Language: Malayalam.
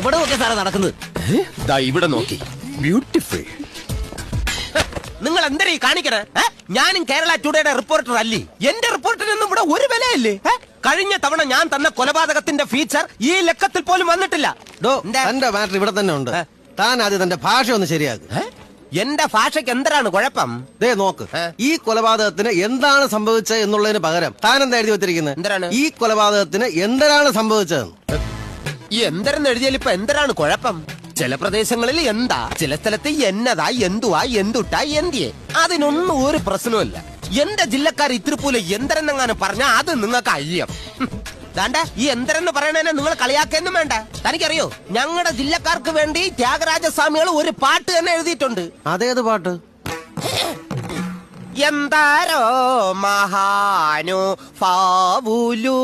എവിടെ നോക്കിയ സാറേ നടക്കുന്നത്? ദാ ഇവിടെ നോക്കി. ബ്യൂട്ടിഫുൾ നിങ്ങൾ എന്തരീ കാണിക്കണേ? ഞാനും കേരള ടുഡേയുടെ റിപ്പോർട്ടർ അല്ലേ? എന്റെ റിപ്പോർട്ടിനൊന്നും ഇവിടെ ഒരു വിലയല്ലേ? കഴിഞ്ഞ തവണ ഞാൻ തന്ന കൊലപാതകത്തിന്റെ ഫീച്ചർ ഈ ലക്കത്തിൽ പോലും വന്നിട്ടില്ല. ഡോ എന്താ? മാറ്റർ ഇവിടെ തന്നെ ഉണ്ട്. താൻ ആദ്യം തന്റെ ഭാഷ ഒന്ന് ശരിയാക്ക്? എന്റെ ഭാഷയ്ക്ക് എന്തരാണ് കുഴപ്പം? ദേ നോക്ക്. ഈ കൊലപാതകത്തിന് എന്താണ് സംഭവിച്ചത് എന്നുള്ളതിന് പകരം താൻ എന്താ എഴുതി വെച്ചിരിക്കുന്നത്? എന്തരാണ്? ഈ കൊലപാതകത്തിന് എന്തരാണ് സംഭവിച്ചത് ഈ എന്തരെന്ന് എഴുതിയാൽ ഇപ്പൊ എന്തരാണ് കുഴപ്പം? ചില പ്രദേശങ്ങളിൽ എന്താ ചില സ്ഥലത്ത് എന്നതാ എന്തുവാ എന്തുട്ടാ എന്തിയെ? അതിനൊന്നും ഒരു പ്രശ്നവുമില്ല. എന്റെ ജില്ലക്കാർ ഇത്തിരിപ്പോലെ എന്തരെന്നെങ്ങാനും പറഞ്ഞാ അത് നിങ്ങൾക്ക് അയ്യം. ദാണ്ട ഈ എന്തരെന്ന് പറയണേനെ നിങ്ങൾ കളിയാക്കൊന്നും വേണ്ട. തനിക്കറിയോ ഞങ്ങളുടെ ജില്ലക്കാർക്ക് വേണ്ടി ത്യാഗരാജസ്വാമികൾ ഒരു പാട്ട് തന്നെ എഴുതിയിട്ടുണ്ട്. അതേത് പാട്ട്. എന്താരോ മഹാനു ഫാവുലു.